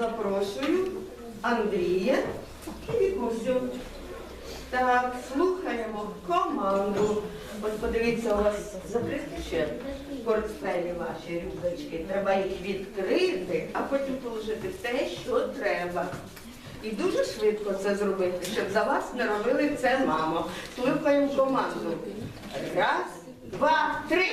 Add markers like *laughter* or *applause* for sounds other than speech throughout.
запрошую Андрія і Вікусю. Так, слухаємо команду. Ось подивіться, у вас закриті ще портфелі ваші рюкзачки. Треба їх відкрити, а потім положити те, що треба. І дуже швидко це зробити, щоб за вас не робили це мамо. Слухаємо команду. Раз, два, три.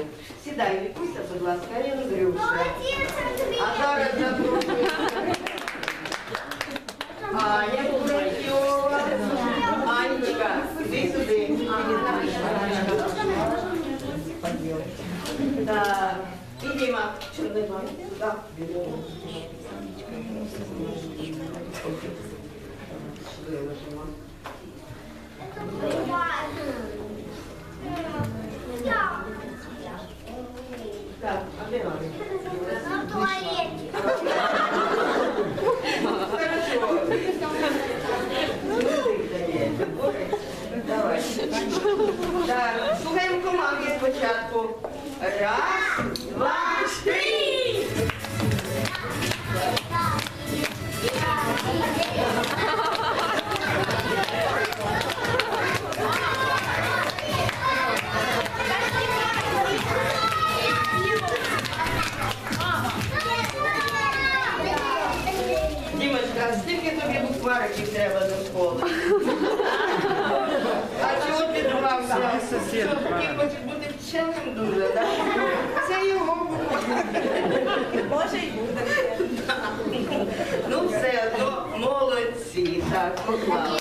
Школи. Сідай, Вікуся, будь ласка, я Андрюша. А зараз запрошую. Аня Курачова. Анечка, іди сюди. Так, і Діма. Немає? Так. Виложимо. Так, а де Аня? Хорошо. Ну. Давай. Так, слухаємо команди спочатку. Раз, *laughs* Може й буде. *laughs* Ну все одно молодці. Так, поклали.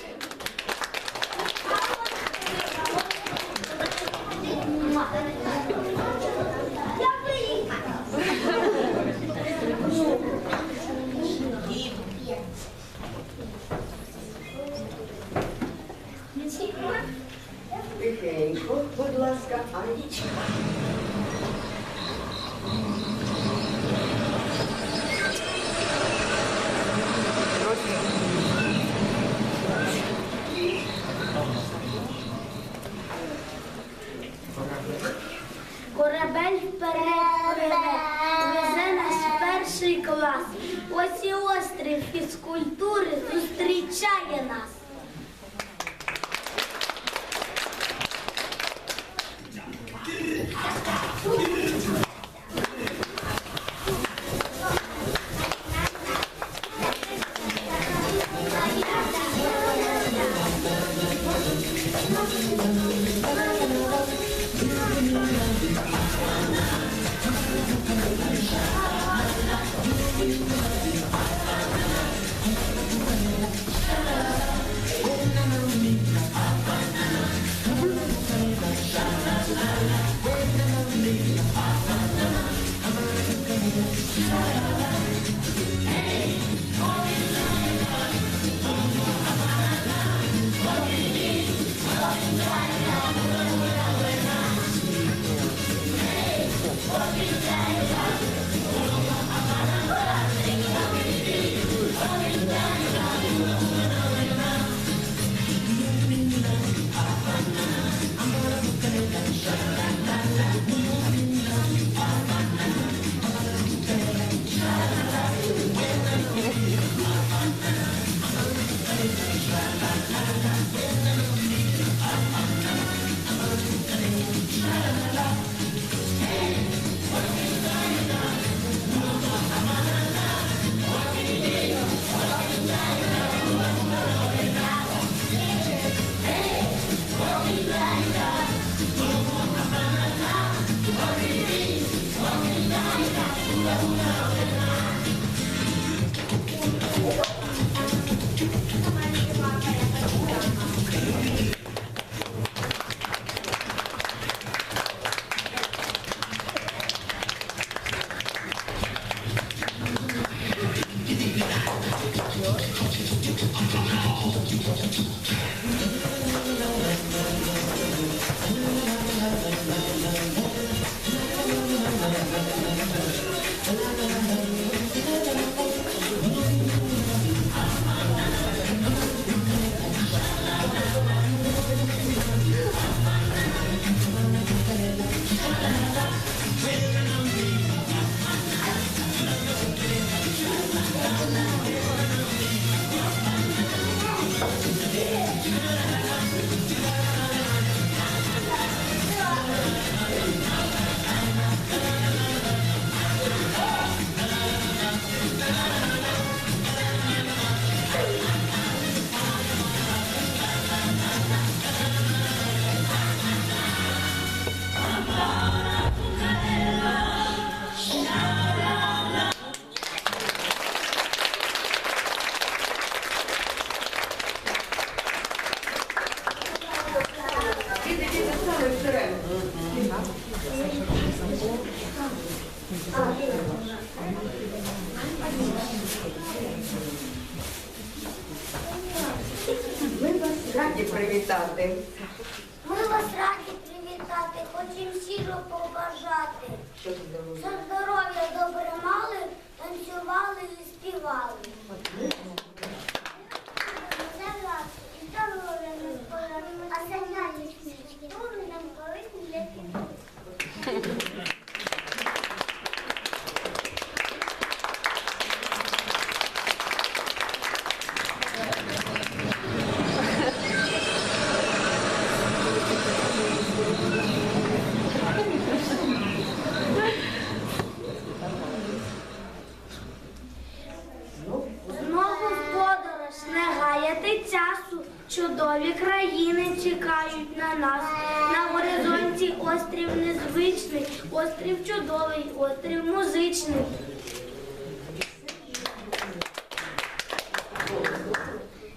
Чудовий, острів музичний.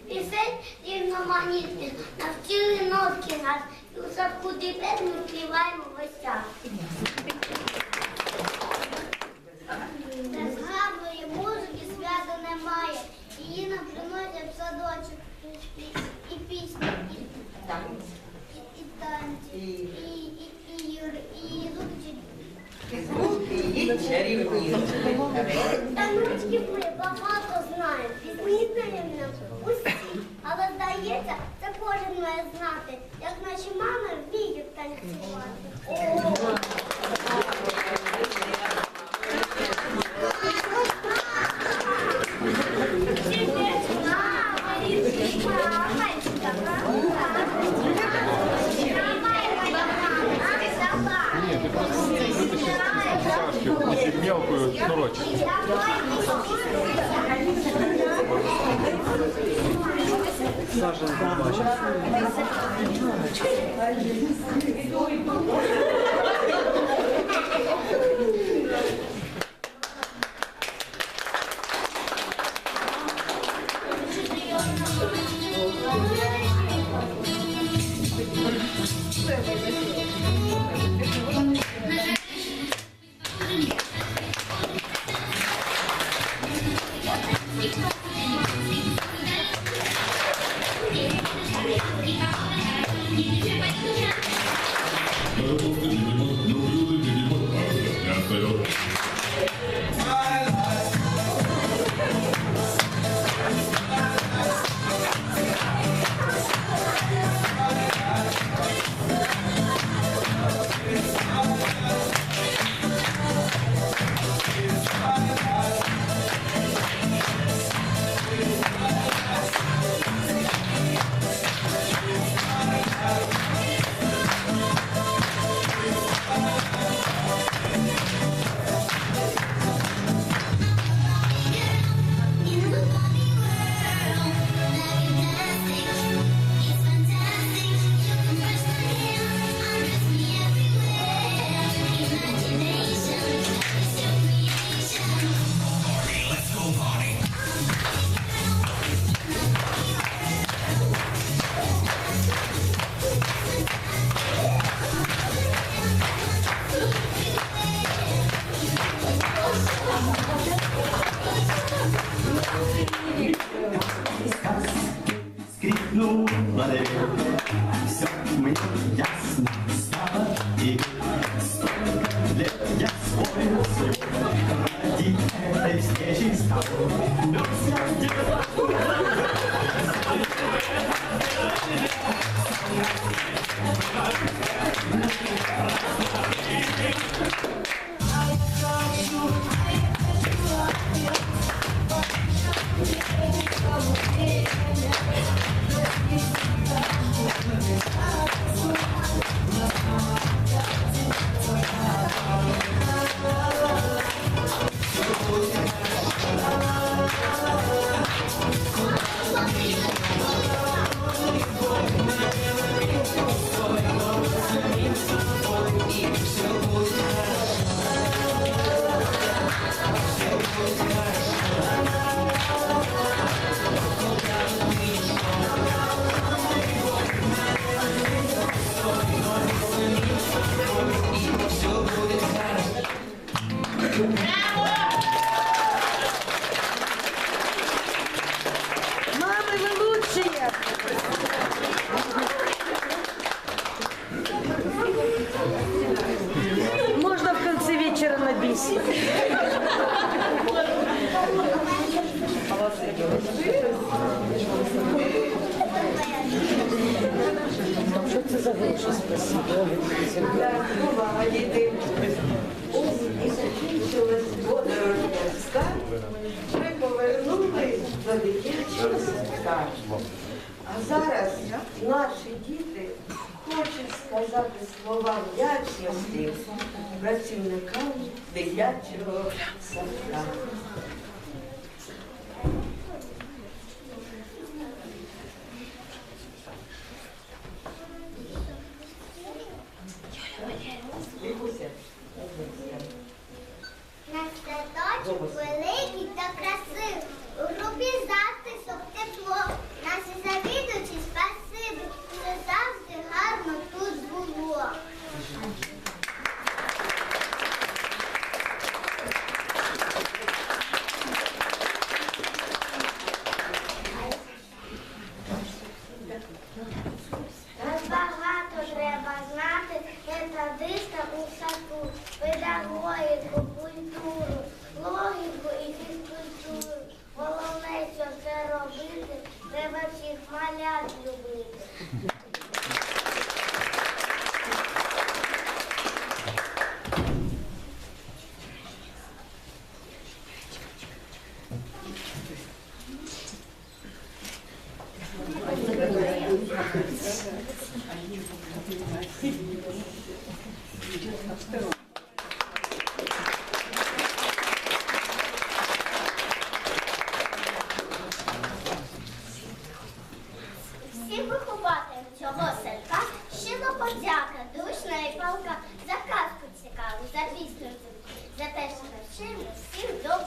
Пісень різноманітних навчили нотки нас. І у садку дітей ми співаємо час. Без гарної музики свята немає. Її нам приносять в садочок і, і пісні, і, і, і танці, і, і, і, юр- і зубчики. Фізкульки її чарівні. Таночки ми багато знаємо, знаємо нам усі. Але здається, це кожен має знати, як наші мами вміють танцювати. большое спасибо. І закінчилась подорож морська, ми повернулись до дитячого садка. А зараз наші діти хочуть сказати слова вдячності працівникам дитячого садка. 对。наряд любити.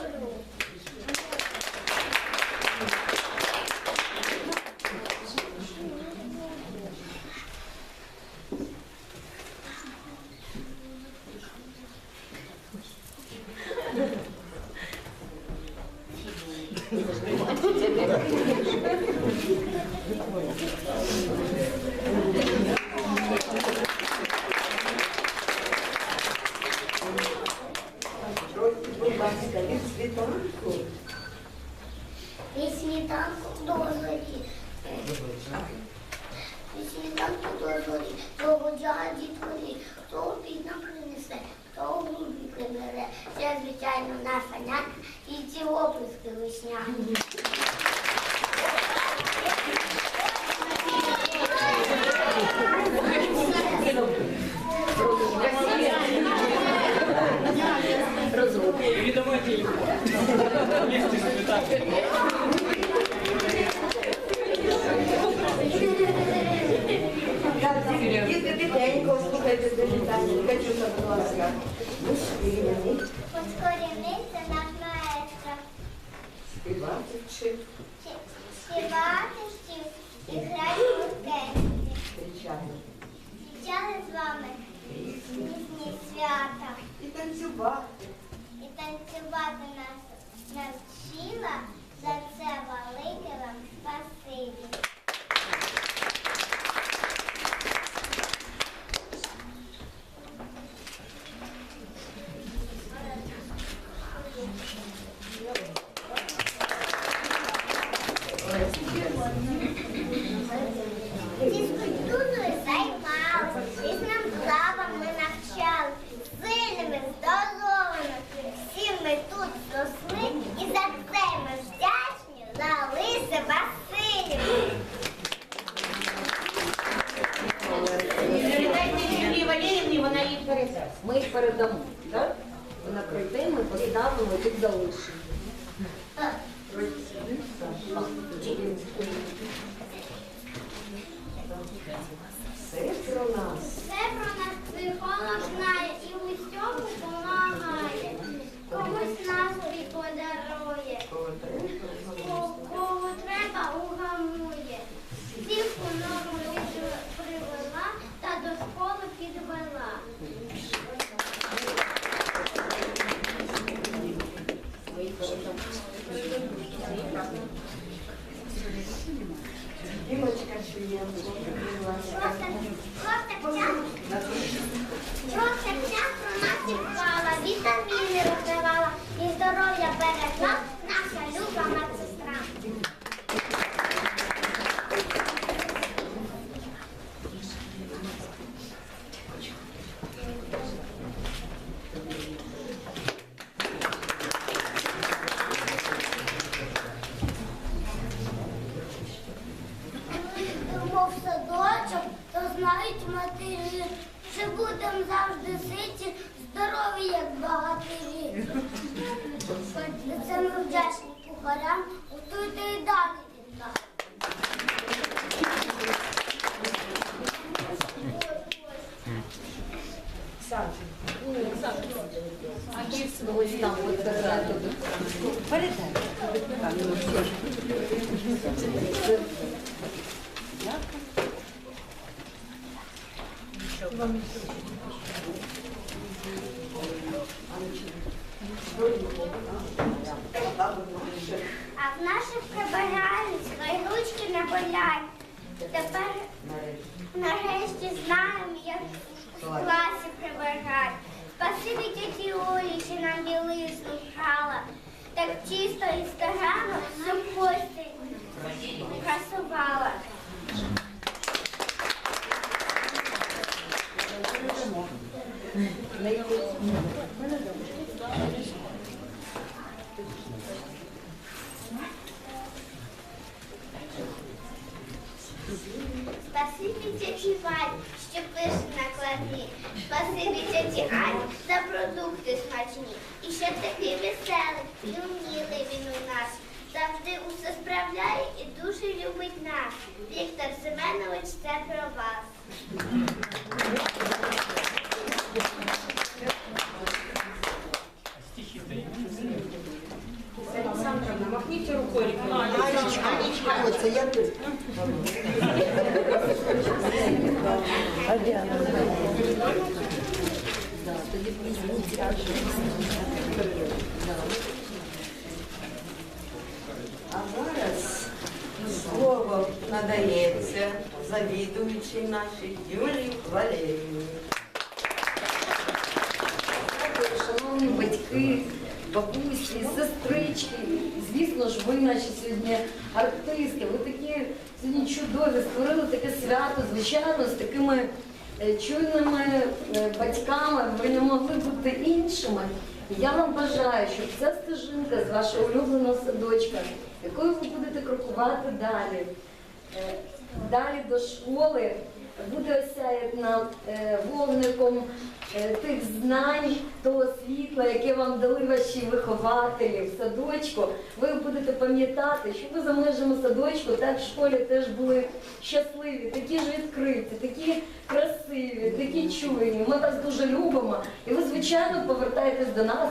Thank you. Світанку до зорі, до водяді творі, хто обід нам принесе, хто голубі прибере. Це, звичайно, наша няня і ці описки весняні. Відомо тільки. trzy. А в наших прибиральниць хай ручки не. Тепер нарешті знаємо, як в класі прибирати. Спасибі тіті Олі, що нам білизну грала. Так чисто і старанно всю постіль красувала. Олександровна, махніть рукою. Оце я тут. А де вона? А зараз слово надається завідуючій нашій Юлії Валеріївні. Дякую, шановні батьки, Бабусі, сестрички. Звісно ж, ви наші сьогодні артисти. Ви такі сьогодні чудові, створили таке свято, звичайно, з такими е, чуйними е, батьками. Ви не могли бути іншими. Я вам бажаю, щоб ця стежинка з вашого улюбленого садочка, якою ви будете крокувати далі, е, далі до школи, буде осяяна вогником е, тих знань, того світла, яке вам дали ваші вихователі в садочку. Ви будете пам'ятати, що ви за межами садочку, так в школі теж були щасливі, такі ж відкриті, такі красиві, такі чуйні. Ми вас дуже любимо, і ви, звичайно, повертаєтесь до нас.